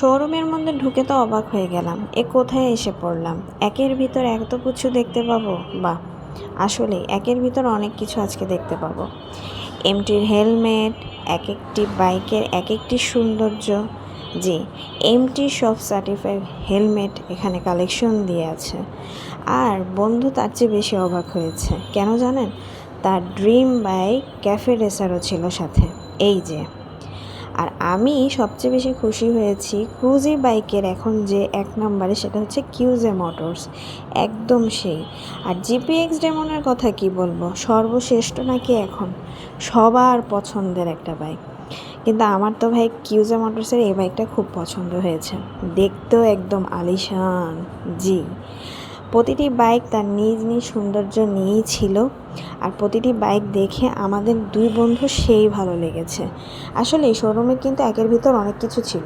শোরুমের মধ্যে ঢুকে তো অবাক হয়ে গেলাম। এ কোথায় এসে পড়লাম? একের ভিতর এত কিছু দেখতে পাবো? বাহ, আসলে একের ভিতর অনেক কিছু আজকে দেখতে পাবো। এমটির হেলমেট এক একটি বাইকের এক একটি সৌন্দর্য। জি, এমটি সব সার্টিফাইড হেলমেট এখানে কালেকশন দিয়ে আছে। আর বন্ধু তার চেয়ে বেশি অবাক হয়েছে। কেন জানেন? তার ড্রিম বাইক ক্যাফে রেসারও ছিল সাথে। এই যে। আর আমি সবচেয়ে বেশি খুশি হয়েছি ক্রুজি বাইকের এখন যে এক নম্বরে, সেটা হচ্ছে কিউজে মোটরস একদম সেই। আর জিপিএক্স ডেমনের কথা কি বলব? সর্বশ্রেষ্ঠ নাকি এখন? সবার পছন্দের একটা বাইক কিন্তু আমার তো ভাই কিউজে মোটরসের এই বাইকটা খুব পছন্দ হয়েছে। দেখতেও একদম আলিশান। জি। প্রতিটি বাইক তার নিজ নিজ সৌন্দর্য নিয়েই ছিল আর প্রতিটি বাইক দেখে আমাদের দুই বন্ধু সেই ভালো লেগেছে। আসলে এই শোরুমে কিন্তু একের ভিতর অনেক কিছু ছিল।